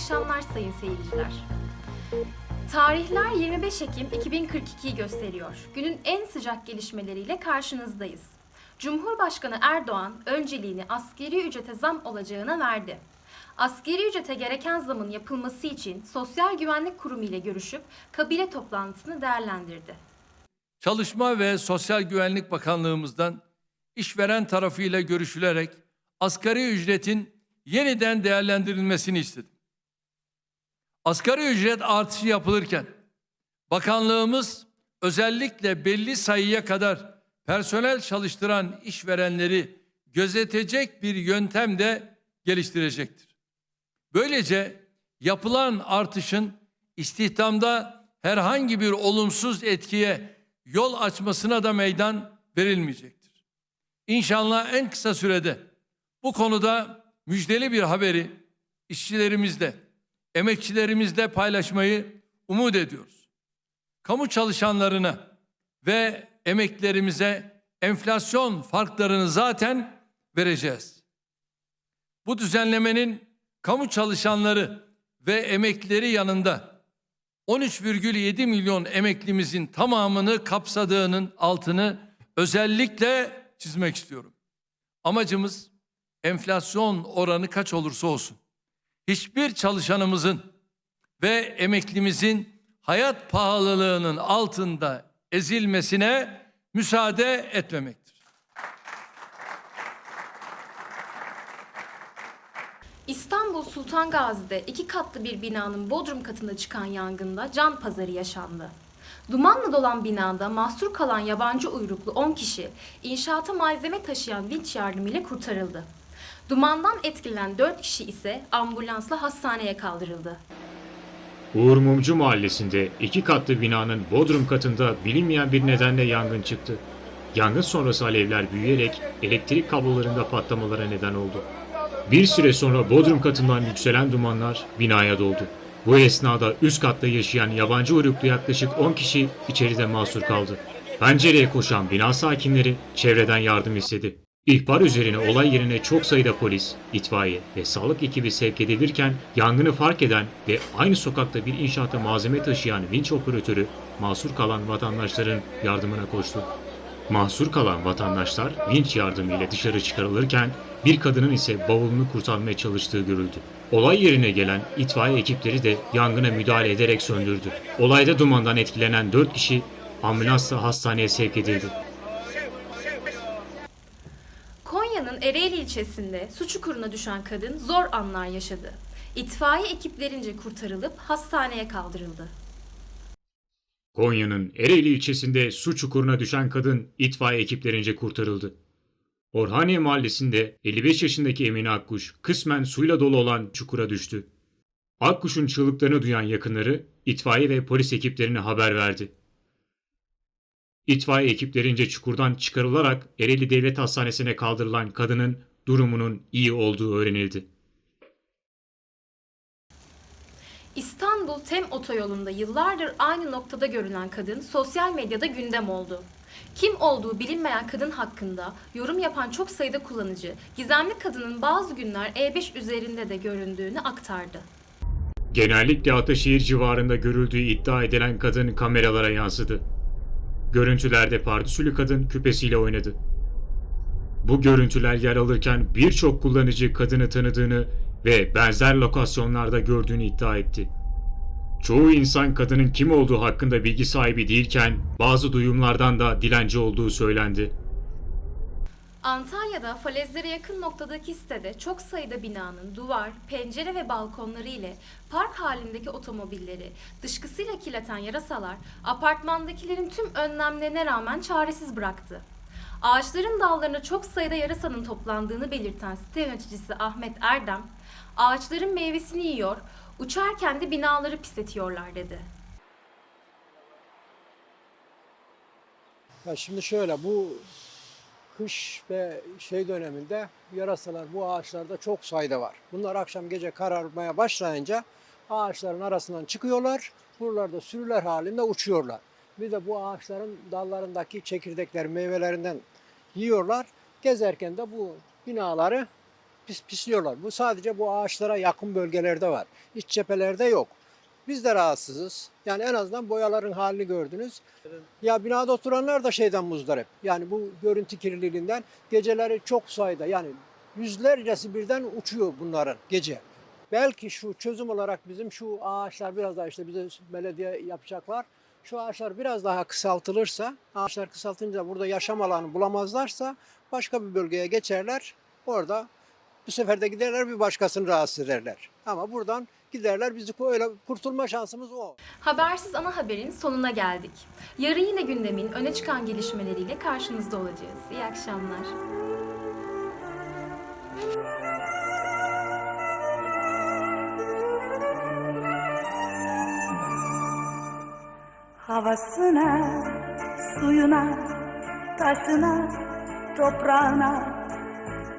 Akşamlar sayın seyirciler. Tarihler 25 Ekim 2042'yi gösteriyor. Günün en sıcak gelişmeleriyle karşınızdayız. Cumhurbaşkanı Erdoğan önceliğini askeri ücrete zam olacağına verdi. Askeri ücrete gereken zamın yapılması için Sosyal Güvenlik Kurumu ile görüşüp kabine toplantısını değerlendirdi. Çalışma ve Sosyal Güvenlik Bakanlığımızdan işveren tarafıyla görüşülerek asgari ücretin yeniden değerlendirilmesini istedim. Asgari ücret artışı yapılırken bakanlığımız özellikle belli sayıya kadar personel çalıştıran işverenleri gözetecek bir yöntem de geliştirecektir. Böylece yapılan artışın istihdamda herhangi bir olumsuz etkiye yol açmasına da meydan verilmeyecektir. İnşallah en kısa sürede bu konuda müjdeli bir haberi işçilerimizle, emekçilerimizle paylaşmayı umut ediyoruz. Kamu çalışanlarına ve emeklilerimize enflasyon farklarını zaten vereceğiz. Bu düzenlemenin kamu çalışanları ve emeklileri yanında 13,7 milyon emeklimizin tamamını kapsadığının altını özellikle çizmek istiyorum. Amacımız enflasyon oranı kaç olursa olsun hiçbir çalışanımızın ve emeklimizin hayat pahalılığının altında ezilmesine müsaade etmemektir. İstanbul Sultan Gazi'de iki katlı bir binanın bodrum katında çıkan yangında can pazarı yaşandı. Dumanla dolan binada mahsur kalan yabancı uyruklu 10 kişi inşaata malzeme taşıyan vinç yardımıyla kurtarıldı. Dumandan etkilenen 4 kişi ise ambulansla hastaneye kaldırıldı. Uğur Mumcu Mahallesi'nde iki katlı binanın bodrum katında bilinmeyen bir nedenle yangın çıktı. Yangın sonrası alevler büyüyerek elektrik kablolarında patlamalara neden oldu. Bir süre sonra bodrum katından yükselen dumanlar binaya doldu. Bu esnada üst katta yaşayan yabancı uyruklu yaklaşık 10 kişi içeride mahsur kaldı. Pencereye koşan bina sakinleri çevreden yardım istedi. İhbar üzerine olay yerine çok sayıda polis, itfaiye ve sağlık ekibi sevk edilirken yangını fark eden ve aynı sokakta bir inşaata malzeme taşıyan vinç operatörü mahsur kalan vatandaşların yardımına koştu. Mahsur kalan vatandaşlar vinç yardımıyla dışarı çıkarılırken bir kadının ise bavulunu kurtarmaya çalıştığı görüldü. Olay yerine gelen itfaiye ekipleri de yangına müdahale ederek söndürdü. Olayda dumandan etkilenen 4 kişi ambulansla hastaneye sevk edildi. Konya'nın Ereğli ilçesinde su çukuruna düşen kadın zor anlar yaşadı. İtfaiye ekiplerince kurtarılıp hastaneye kaldırıldı. Konya'nın Ereğli ilçesinde su çukuruna düşen kadın itfaiye ekiplerince kurtarıldı. Orhaniye mahallesinde 55 yaşındaki Emine Akkuş kısmen suyla dolu olan çukura düştü. Akkuş'un çığlıklarını duyan yakınları itfaiye ve polis ekiplerine haber verdi. İtfaiye ekiplerince çukurdan çıkarılarak Ereğli Devlet Hastanesi'ne kaldırılan kadının durumunun iyi olduğu öğrenildi. İstanbul Tem Otoyolu'nda yıllardır aynı noktada görülen kadın sosyal medyada gündem oldu. Kim olduğu bilinmeyen kadın hakkında yorum yapan çok sayıda kullanıcı, gizemli kadının bazı günler E5 üzerinde de göründüğünü aktardı. Genellikle Ataşehir civarında görüldüğü iddia edilen kadın kameralara yansıdı. Görüntülerde pardüsülü kadın küpesiyle oynadı. Bu görüntüler yer alırken birçok kullanıcı kadını tanıdığını ve benzer lokasyonlarda gördüğünü iddia etti. Çoğu insan kadının kim olduğu hakkında bilgi sahibi değilken bazı duyumlardan da dilenci olduğu söylendi. Antalya'da falezlere yakın noktadaki sitede çok sayıda binanın duvar, pencere ve balkonları ile park halindeki otomobilleri dışkısıyla kirleten yarasalar apartmandakilerin tüm önlemlerine rağmen çaresiz bıraktı. Ağaçların dallarına çok sayıda yarasanın toplandığını belirten site yöneticisi Ahmet Erdem, ağaçların meyvesini yiyor, uçarken de binaları pisletiyorlar dedi. Ya şimdi şöyle bu kış ve şey döneminde yarasalar bu ağaçlarda çok sayıda var. Bunlar akşam gece kararmaya başlayınca ağaçların arasından çıkıyorlar. Buralarda sürüler halinde uçuyorlar. Bir de bu ağaçların dallarındaki çekirdekler meyvelerinden yiyorlar. Gezerken de bu binaları pis pisliyorlar. Bu sadece bu ağaçlara yakın bölgelerde var. İç cephelerde yok. Biz de rahatsızız. Yani en azından boyaların halini gördünüz. Ya binada oturanlar da şeyden muzdarip. Yani bu görüntü kirliliğinden geceleri çok sayıda yani yüzlercesi birden uçuyor bunların gece. Belki şu çözüm olarak bizim şu ağaçlar biraz daha işte bize belediye yapacaklar. Şu ağaçlar biraz daha kısaltılırsa, ağaçlar kısaltınca burada yaşam alanı bulamazlarsa başka bir bölgeye geçerler. Orada bu sefer de giderler bir başkasını rahatsız ederler. Ama buradan giderler bizi öyle kurtulma şansımız o. Habersiz ana haberin sonuna geldik. Yarın yine gündemin öne çıkan gelişmeleriyle karşınızda olacağız. İyi akşamlar. Havasına, suyuna, taşına, toprağına